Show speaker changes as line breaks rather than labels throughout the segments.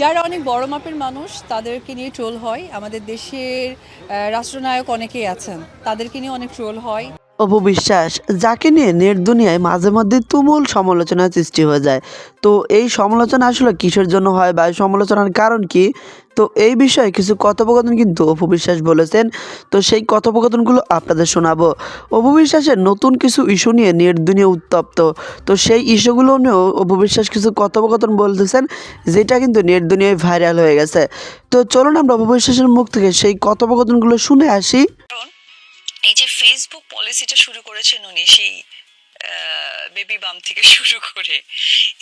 যারা অনেক বড় মাপের মানুষ, তাদেরকে নিয়ে ট্রোল হয়। আমাদের দেশের রাষ্ট্রনায়ক অনেকেই আছেন। তাদেরকে নিয়ে অনেক ট্রোল হয়।
অপু বিশ্বাস যাকে নিয়ে নেট দুনিয়ায় মাঝে মধ্যে তুমুল সমালোচনার সৃষ্টি হয়ে যায়। তো এই সমালোচনা আসলে কিসের জন্য হয় বা সমালোচনার কারণ কি? তো এই বিষয়ে কিছু কথোপকথন কিন্তু অপবিশ্বাস বলেছেন। তো সেই কথোপকথনগুলো আপনাদের শোনাবো। অপু বিশ্বাসের নতুন কিছু ইস্যু নিয়ে নেট দুনিয়া উত্তপ্ত। তো সেই ইস্যুগুলো নিয়েও অপবিশ্বাস কিছু কথোপকথন বলতেছেন, যেটা কিন্তু নেট দুনিয়ায় ভাইরাল হয়ে গেছে। তো চলুন আমরা অপু বিশ্বাসের মুখ থেকে সেই কথোপকথনগুলো শুনে আসি।
ফেসবুক পলিসিটা শুরু করেছেন উনি সেই বেবি বাম থেকে শুরু করে।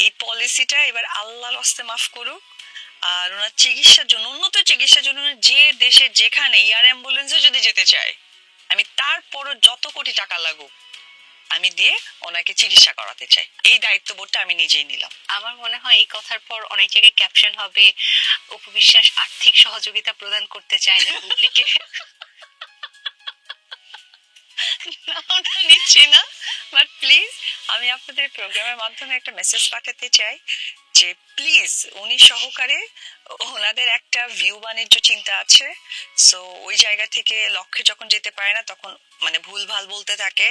এই পলিসিটা এবার আল্লাহর হস্তে মাফ করুক আর ওনার চিকিৎসার জন্য, উন্নত চিকিৎসার জন্য যে দেশে যেখানে এয়ার অ্যাম্বুলেন্সে যদি যেতে চায়, আমি তারপরও যত কোটি টাকা লাগুক, আমি দিয়ে ওনাকে চিকিৎসা করাতে চাই। এই দায়িত্ববোধটা আমি নিজেই নিলাম।
আমার মনে হয় এই কথার পর অনেক জায়গায় ক্যাপশন হবে উপবিশ্বাস আর্থিক সহযোগিতা প্রদান করতে চায় না বুবলিকে
নিচ্ছি না। বাট প্লিজ আমি আপনাদের প্রোগ্রামের মাধ্যমে একটা মেসেজ পাঠাতে চাই যে প্লিজ উনি সহকারে ওনাদের একটা ভিউ বাণিজ্য চিন্তা আছে। সো ওই জায়গা থেকে লক্ষ্যে যখন যেতে পারে না, তখন মানে ভুল ভালো বলতে থাকে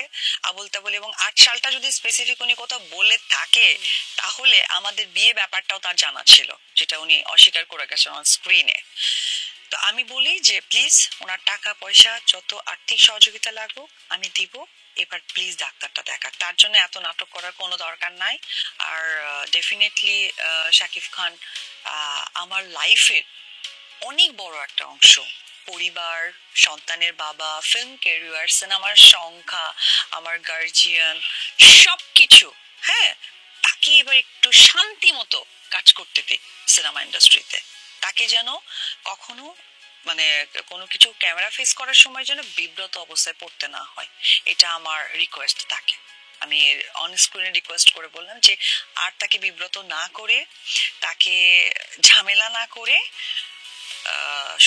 আবল তাবল এবং আট সালটা যদি স্পেসিফিক উনি কোথাও বলে থাকে, তাহলে আমাদের বিয়ে ব্যাপারটাও তার জানা ছিল, যেটা উনি অস্বীকার করে গেছেন অন স্ক্রিনে তো আমি বলি যে প্লিজ ওনার টাকা, পয়সা, যত আর্থিক সহযোগিতা লাগুক, আমি দিব। এবার প্লিজ ডাক্তারটা দেখা তার জন্য এত নাটক করার কোনো দরকার নাই। আর ডেফিনেটলি শাকিব খান আমার লাইফের অনেক বড় একটা অংশ। পরিবার, সন্তানের বাবা ফিল্ম ক্যারিয়ার সিনেমার সংখ্যা, আমার গার্জিয়ান সব কিছু হ্যাঁ? তাকে এবার একটু শান্তি মতো কাজ করতে দিই সিনেমা ইন্ডাস্ট্রিতে তাকে যেন কখনো মানে কোনো কিছু ক্যামেরা ফেস করার সময় যেন বিব্রত অবস্থায় পড়তে না হয়। এটা আমার রিকোয়েস্ট তাকে। আমি অন স্ক্রিনে রিকোয়েস্ট করে বললাম যে, আর তাকে বিব্রত না করে, তাকে ঝামেলা না করে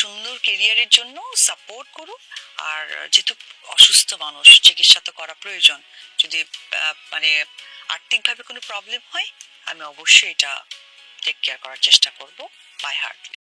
সুন্দর কেরিয়ারের জন্য সাপোর্ট করুক। আর যেহেতু অসুস্থ মানুষ, চিকিৎসা তো করা প্রয়োজন, যদি মানে আর্থিকভাবে কোনো প্রবলেম হয়, আমি অবশ্যই এটা টেক কেয়ার করার চেষ্টা করব। by heart.